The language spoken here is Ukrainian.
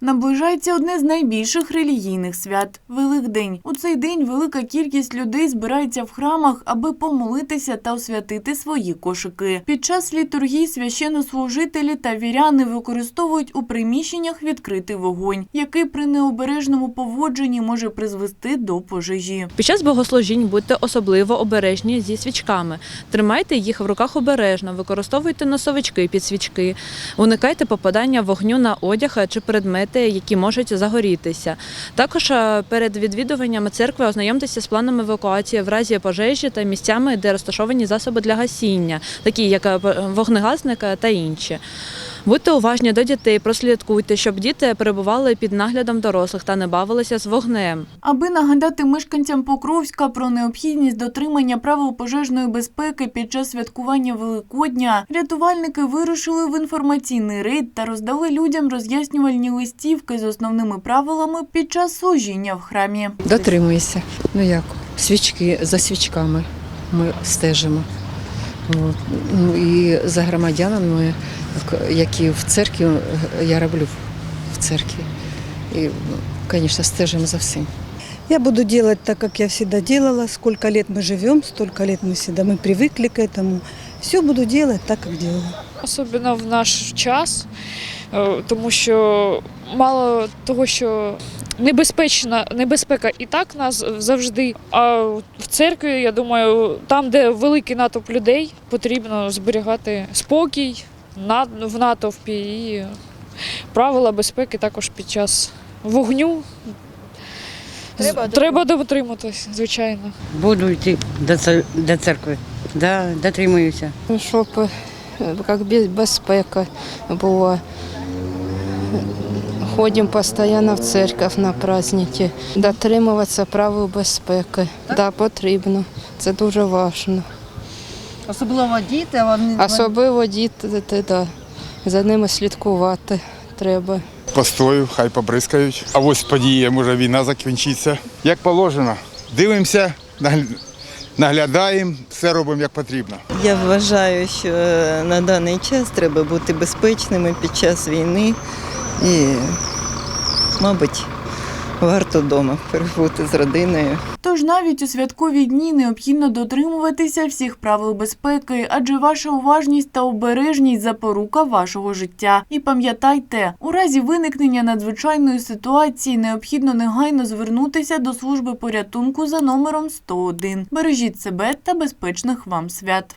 Наближається одне з найбільших релігійних свят Великдень. У цей день велика кількість людей збирається в храмах, аби помолитися та освятити свої кошики. Під час літургії священнослужителі та віряни використовують у приміщеннях відкритий вогонь, який при необережному поводженні може призвести до пожежі. Під час богослужінь будьте особливо обережні зі свічками. Тримайте їх в руках обережно, використовуйте носовички під свічки, уникайте попадання вогню на одяг чи предмети, які можуть загорітися. Також е, перед відвідуваннями церкви ознайомтеся з планами евакуації в разі пожежі та місцями, де розташовані засоби для гасіння, такі як е, вогнегасник та інші. Будьте уважні до дітей, прослідкуйте, щоб діти перебували під наглядом дорослих та не бавилися з вогнем. Аби нагадати мешканцям Покровська про необхідність дотримання правил пожежної безпеки під час святкування Великодня, рятувальники вирушили в інформаційний рейд та роздали людям роз'яснювальні листівки з основними правилами під час служіння в храмі. Дотримуюся. Ну як, свічки за свічками ми стежимо. От. Ну, і за громадянами, які в церкві, е, я роблю в церкві. І, ну, звісно, стежимо за всім. Я буду делать так, как я всегда делала. Сколько лет мы живем, столько лет мы всегда мы привыкли к этому. Все буду делать так, как делала. особливо в наш час, е, тому що мало того, що небезпечна небезпека і так нас завжди. А в церкві, я думаю, там, де великий натовп людей, потрібно зберігати спокій на- в натовпі і правила безпеки також під час вогню. Треба, Треба дотриматись, звичайно. Буду йти до, до церкви. Да, дотримуюся. щоб е, як безпека була. Ходимо постійно в церкву на праздники. Дотримуватися правил безпеки. Да, потрібно. Це дуже важливо. Особливо діти, вони Особливо діти, да. за ними слідкувати треба. постою, хай побризкають. А ось подія, може війна закінчиться. Як положено. Дивимося, наглядаємо, все робимо як потрібно. Я вважаю, що на даний час треба бути безпечними під час війни і, мабуть, варто вдома перебути з родиною. Тож навіть у святкові дні необхідно дотримуватися всіх правил безпеки, адже ваша уважність та обережність запорука вашого життя. І пам'ятайте, у разі виникнення надзвичайної ситуації необхідно негайно звернутися до служби порятунку за номером 101. Бережіть себе та безпечних вам свят.